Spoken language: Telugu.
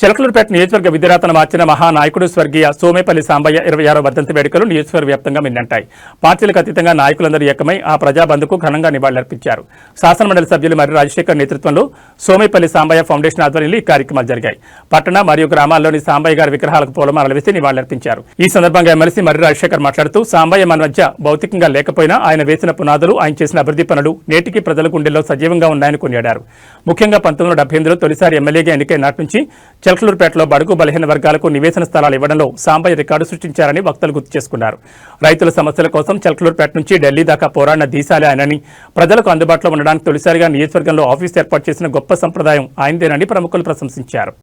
చిలకలూరుపేట నియోజకవర్గ విధిరాతను మార్చిన మహానాయకుడు స్వర్గీయ సోమేపల్లి సాంబయ్య ఇరవై ఆరో వర్ధంతి వేడుకలు నియోజకవర్గ వ్యాప్తంగా మిన్నంటాయి. పార్టీలకు అతీతంగా నాయకులందరూ ఏకమై ఆ ప్రజాబంధుకు ఘనంగా నివాళులర్పించారు. శాసనమండలి సభ్యులు మరి రాజశేఖర్ నేతృత్వంలో సోమేపల్లి సాంబయ్య ఫౌండేషన్ ఆధ్వర్యంలో ఈ కార్యక్రమాలు జరిగాయి. పట్టణ మరియు గ్రామాల్లోని సాంబయ్య గారి విగ్రహాలకు పూలమాలలు వేసి నివాళులర్పించారు. ఈ సందర్భంగా ఎమ్మెల్సీ మర్రి రాజశేఖర్ మాట్లాడుతూ సాంబయ్య మన మధ్య భౌతికంగా లేకపోయినా ఆయన వేసిన పునాదులు ఆయన చేసిన అభివృద్ధి పనులు నేటికి ప్రజల గుండెల్లో సజీవంగా ఉన్నాయని కొనియాడారు. ముఖ్యంగా పంతొమ్మిది వందల డెబ్బై ఎనిమిదిలో తొలిసారి ఎమ్మెల్యేగా ఎన్నికైన నాటి నుంచి చిలకలూరుపేటలో బడుగు బలహీన వర్గాలకు నివేశన స్థలాలు ఇవ్వడంలో సాంబయ్య రికార్డు సృష్టించారని వక్తలు గుర్తు చేసుకున్నారు. రైతుల సమస్యల కోసం చిలకలూరుపేట నుంచి ఢిల్లీ దాకా పోరాడిన దీశాలే ఆయనని ప్రజలకు అందుబాటులో ఉండడానికి తొలిసారిగా నియోజకవర్గంలో ఆఫీస్ ఏర్పాటు చేసిన గొప్ప సంప్రదాయం ఆయనదేనని ప్రముఖులు ప్రశంసించారు.